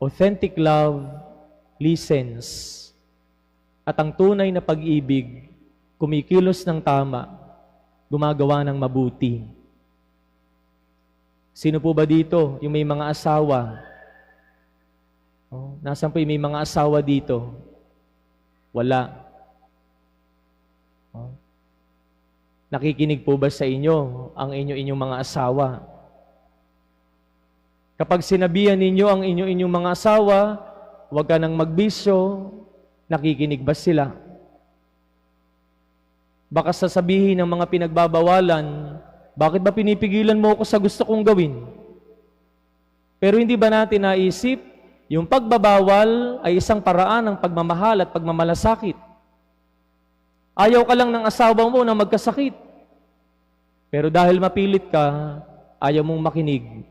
Authentic love listens. At ang tunay na pag-ibig, kumikilos ng tama, gumagawa ng mabuti. Sino po ba dito? Yung may mga asawa. Oh, nasaan po yung may mga asawa dito? Wala. Oh. Nakikinig po ba sa inyo ang inyo inyong mga asawa? Kapag sinabihan ninyo ang inyo inyong mga asawa, huwag ka nang magbisyo, nakikinig ba sila? Baka sasabihin ng mga pinagbabawalan, bakit ba pinipigilan mo ako sa gusto kong gawin? Pero hindi ba natin naisip, yung pagbabawal ay isang paraan ng pagmamahal at pagmamalasakit. Ayaw ka lang ng asawa mo na magkasakit. Pero dahil mapilit ka, ayaw mong makinig.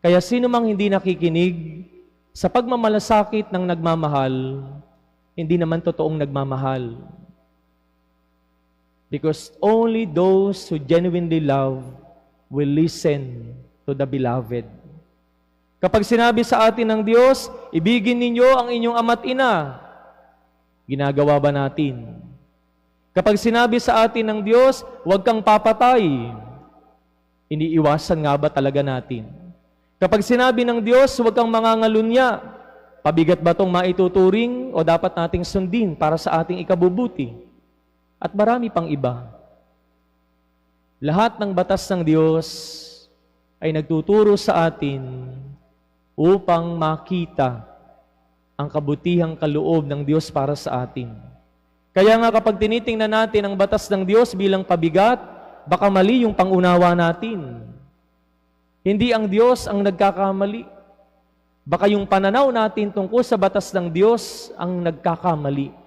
Kaya sino mang hindi nakikinig sa pagmamalasakit ng nagmamahal, hindi naman totoong nagmamahal. Because only those who genuinely love will listen to the beloved. Kapag sinabi sa atin ng Diyos, ibigin ninyo ang inyong ama't ina, ginagawa ba natin? Kapag sinabi sa atin ng Diyos, huwag kang papatay, iniiwasan nga ba talaga natin? Kapag sinabi ng Diyos, huwag kang mangangalunya, pabigat ba itong maituturing o dapat nating sundin para sa ating ikabubuti? At marami pang iba. Lahat ng batas ng Diyos ay nagtuturo sa atin upang makita ang kabutihang kaloob ng Diyos para sa atin. Kaya nga kapag tinitingnan natin ang batas ng Diyos bilang pabigat, baka mali yung pangunawa natin. Hindi ang Diyos ang nagkakamali. Baka yung pananaw natin tungkol sa batas ng Diyos ang nagkakamali.